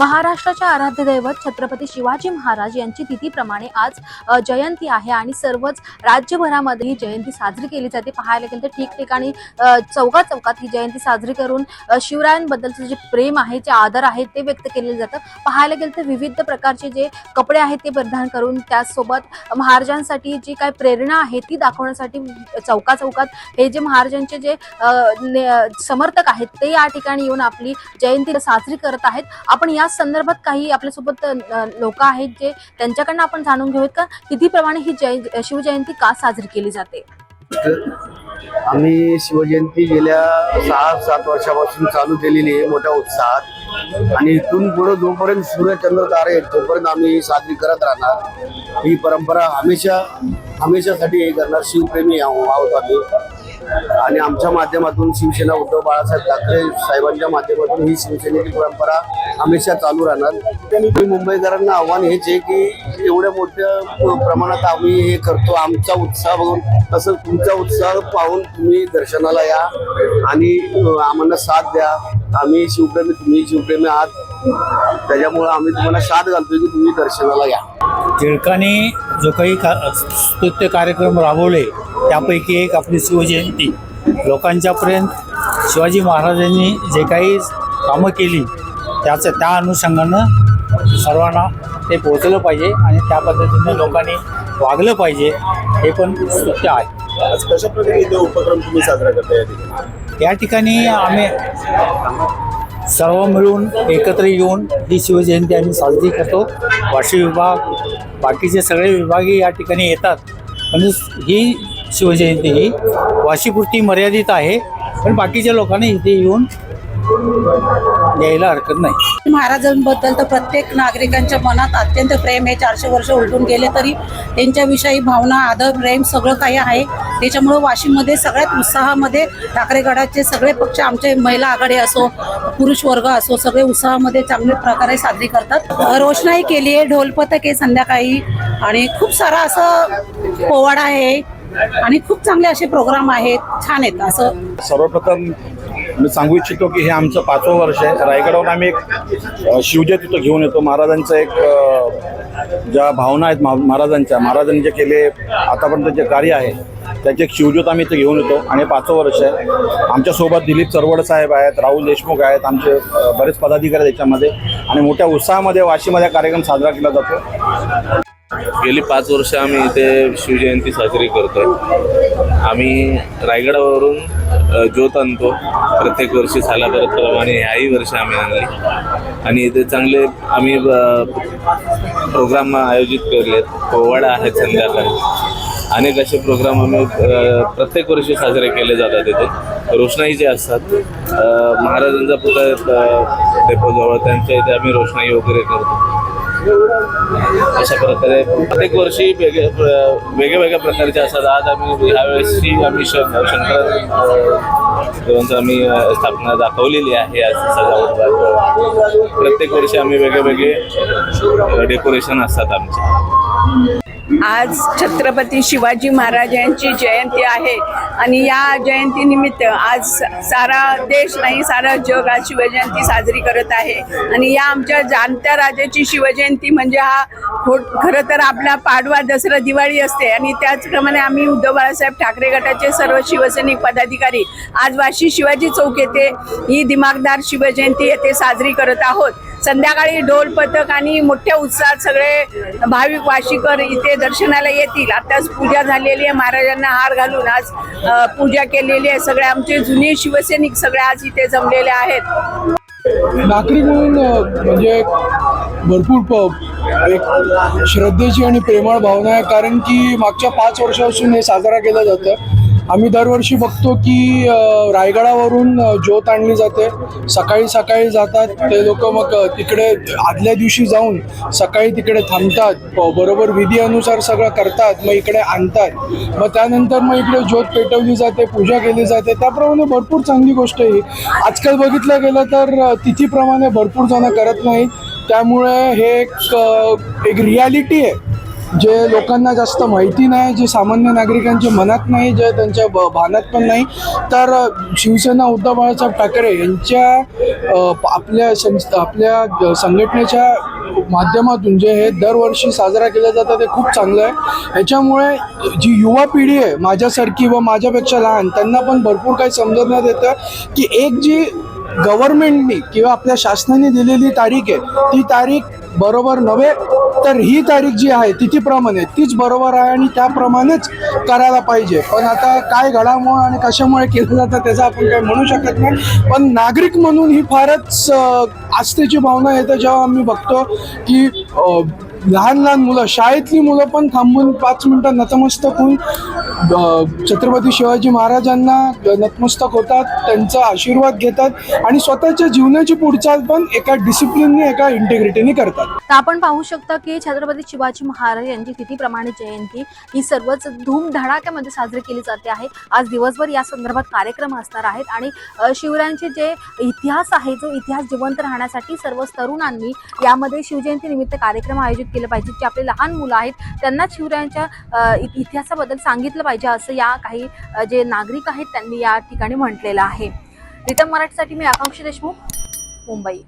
महाराष्ट्राच्या आराध्य दैवत छत्रपती शिवाजी महाराज यांची तिथीप्रमाणे आज जयंती आहे आणि सर्वच राज्यभरामध्ये ही जयंती साजरी केली जाते. पाहायला गेलं तर ठिकठिकाणी चौका चौकात चौकात ही जयंती साजरी करून शिवरायांबद्दलचं जे प्रेम आहे जे आदर आहे ते व्यक्त केले जातं. पाहायला गेलं तर विविध प्रकारचे जे कपडे आहेत ते परिधान करून त्याचसोबत महाराजांसाठी जी काय प्रेरणा आहे ती दाखवण्यासाठी चौका चौकात हे जे महाराजांचे जे ने- समर्थक आहेत ते या ठिकाणी येऊन आपली जयंती साजरी करत आहेत. आपण या संदर्भात काही आपल्यासोबत लोक आहेत जे त्यांच्याकडनं आपण जाणून घेऊयात का? तिथीप्रमाणे ही जय शिवजयंती का साजरी केली जाते? आम्ही शिवजयंती गेल्या सहा सात वर्षापासून चालू केलेली आहे मोठ्या उत्साहात. आणि इथून पुढे जोपर्यंत सूर्यचंद्र तारे आहेत तोपर्यंत आम्ही साजरी करत राहणार. ही परंपरा हमेशा हमेशासाठी हे करणार. शिवप्रेमी आहोत आम्ही. आणि आमच्या माध्यमातून शिवसेना उद्धव बाळासाहेब ठाकरे साहेबांच्या माध्यमातून ही शिवसेनेची परंपरा हमेशा चालू राहणार. आणि मुंबईकरांना आव्हान हेच आहे की एवढ्या मोठ्या प्रमाणात आम्ही हे करतो. आमचा उत्साह बघून तसं तुमचा उत्साह पाहून तुम्ही दर्शनाला या आणि आम्हाला साथ द्या. आम्ही शिवप्रेमी तुम्ही शिवप्रेमी आहात. त्याच्यामुळं आम्ही तुम्हाला साथ घालतोय की तुम्ही दर्शनाला या. टिळकाने जो काही का स्तुत्य कार्यक्रम राबवले त्यापैकी एक आपली शिवजयंती. लोकांच्यापर्यंत शिवाजी महाराजांनी जे काही कामं केली त्याचं त्या अनुषंगानं सर्वांना ते पोहोचलं पाहिजे आणि त्या पद्धतीने लोकांनी वागलं पाहिजे हे पण स्तुत्य आहे. आज कशा प्रकारे उपक्रम तुम्ही साजरा करता या ठिकाणी? आम्ही सर्व मिळून एकत्र येऊन ही शिवजयंती आम्ही साजरी करतो. वाशी विभाग बाकीचे सगळे विभागही या ठिकाणी येतात. पण ही शिवजयंती ही. वाशीपुरती मर्यादित आहे पण बाकीच्या लोकांनी इथे येऊन यायला हरकत नाही. महाराजांबद्दल तर प्रत्येक नागरिकांच्या मनात अत्यंत प्रेम हे चारशे वर्ष उलटून गेले तरी त्यांच्याविषयी भावना आदर प्रेम सगळं काही आहे. त्याच्यामुळं वाशिममध्ये सगळ्यात उत्साहामध्ये ठाकरेगडाचे सगळे पक्ष आमचे महिला आघाडी असो पुरुष वर्ग असो सगळे उत्साहामध्ये चांगल्या प्रकारे साजरी करतात. रोषणाई केली आहे ढोलपथक आहे संध्याकाळी. आणि खूप सारा असं पोवाडा आहे. आणि खूप चांगले असे प्रोग्राम आहेत छान आहेत. असं सर्वप्रथम मी सांगू इच्छितो की हे आमचं पाचवं वर्ष आहे. रायगडावर आम्ही एक अ, शिवजय तिथं घेऊन येतो. महाराजांचं एक ज्या भावना आहेत महा- महाराजांच्या महाराजांनी जे केले आतापर्यंत जे कार्य आहे त्याचे एक शिवज्योत आम्ही इथे घेऊन येतो. आणि पाचवं वर्ष आहे. आमच्यासोबत दिलीप चरवड साहेब आहेत राहुल देशमुख आहेत आमचे बरेच पदाधिकारी आहेत त्याच्यामध्ये आणि मोठ्या उत्साहामध्ये वाशीमध्ये कार्यक्रम साजरा केला जातो. गेली पाच वर्ष आम्ही इथे शिवजयंती साजरी करतोय. आम्ही रायगडावरून ज्योत आणतो. प्रत्येक वर्षी सालाप्रमाणे ह्याही वर्ष आम्ही आणली. आणि इथे चांगले आम्ही प्रोग्राम आयोजित केलेत. पोवाडा आहेत संध्याकाळी. अनेक असे प्रोग्राम आम्ही प्रत्येक वर्षी साजरे केले जातात इथे. रोषणाई जे असतात महाराजांचा पुतळा डेपोजवळ त्यांच्या इथे आम्ही रोषणाई वगैरे करतो. अशा प्रकारे प्रत्येक वर्षी वेगळे वेगळ्या वेगळ्या प्रकारचे असतात. आज आम्ही ह्यावेळेसची आम्ही श- शंकर देवांचं आम्ही स्थापना दाखवलेली आहे आज सजावट प्रत्येक वर्षी आम्ही वेगळे वेगळे डेकोरेशन असतात आमचे. आज छत्रपती शिवाजी महाराज यांची जयंती आहे. आणि या जयंतीनिमित्त आज सारा देश नाही सारा जग आज शिवजयंती साजरी करत आहे. आणि या आमच्या जाणत्या राजाची शिवजयंती म्हणजे हा खरं तर आपला पाडवा दसरा दिवाळी असते. आणि त्याचप्रमाणे आम्ही उद्धव बाळासाहेब ठाकरे गटाचे सर्व शिवसैनिक पदाधिकारी आज वाशी शिवाजी चौक येथे ही दिमागदार शिवजयंती येथे साजरी करत आहोत. संध्याकाळी ढोल पथक आणि मोठ्या उत्साहात सगळे भाविक वाशीकर इथे दर्शनाला येतील. आताच पूजा झालेली आहे. महाराजांना हार घालून आज पूजा केलेली आहे. सगळे आमचे जुने शिवसैनिक सगळे आज इथे जमलेले आहेत. नागरिक म्हणून म्हणजे भरपूर पब एक श्रद्धेची आणि प्रेमळ भावना आहे. कारण की मागच्या पाच वर्षापासून हे साजरा केलं जातं. आम्ही दरवर्षी बघतो की रायगडावरून ज्योत आणली जाते. सकाळी सकाळी जातात. ते लोक मग तिकडे आदल्या दिवशी जाऊन सकाळी तिकडे थांबतात. ब- बरोबर विधी अनुसार सगळं करतात. मग इकडे आणतात. मग त्यानंतर मग इकडे ज्योत पेटवली जाते पूजा केली जाते. त्याप्रमाणे भरपूर चांगली गोष्ट आहे ही. आजकाल बघितलं गेलं तर तिथीप्रमाणे भरपूर जण करत नाहीत. त्यामुळे हे एक एक रियालिटी आहे. जे लोकांना जास्त माहिती नाही जे सामान्य नागरिकांच्या मनात नाही जे त्यांच्या ब भानात पण नाही तर शिवसेना उद्धव बाळासाहेब ठाकरे यांच्या आपल्या संस्था आपल्या संघटनेच्या माध्यमातून जे हे दरवर्षी साजरा केलं जातं ते खूप चांगलं आहे. ह्याच्यामुळे जी युवा पिढी आहे माझ्यासारखी व माझ्यापेक्षा लहान त्यांना पण भरपूर काही समजण्यात येतं की एक जी गव्हर्नमेंटनी किंवा आपल्या शासनाने दिलेली तारीख आहे ती तारीख बरोबर नव्हे तर ही तारीख जी आहे तिथीप्रमाणे तीच बरोबर आहे आणि त्याप्रमाणेच करायला पाहिजे. पण आता काय घडामुळं आणि कशामुळे केलं जातं त्याचं आपण काही म्हणू शकत नाही. पण नागरिक म्हणून ही फारच आस्थेची भावना येते जेव्हा आम्ही बघतो की लहान लहान मुलं शाळेतली मुलं पण थांबून पाच मिनटं नतमस्तक होऊन छत्रपती शिवाजी महाराजांना नतमस्तक होतात त्यांचा आशीर्वाद घेतात आणि स्वतःच्या जीवनाची पुढचाल पण एका डिसिप्लिनने एका इंटिग्रिटीने करतात. तर आपण पाहू शकता की छत्रपती शिवाजी महाराज यांची तिथीप्रमाणे जयंती ही सर्वच धूमधडाक्यामध्ये साजरी केली जाते आहे. आज दिवसभर या संदर्भात कार्यक्रम असणार आहेत आणि शिवरायांचे जे इतिहास आहे जो इतिहास जिवंत राहण्यासाठी सर्व तरुणांनी यामध्ये शिवजयंती निमित्त कार्यक्रम आयोजित केलं पाहिजे. जे आपले लहान मुलं आहेत त्यांना शिवरायांच्या इ- इतिहासाबद्दल सांगितलं पाहिजे असं या काही जे नागरिक आहेत त्यांनी या ठिकाणी म्हटलेलं आहे. रितम मराठीसाठी मी आकांक्षी देशमुख मुंबई.